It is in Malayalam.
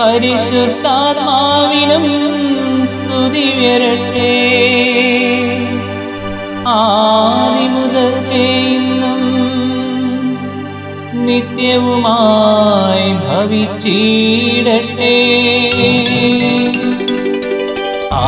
പരിശുദ്ധാത്മാവിനും സ്തുതി വരട്ടെ. ആദി ആദിമുതൽക്കേ ഇന്നും നിത്യവുമായി ഭവിച്ചിടട്ടെ. ആ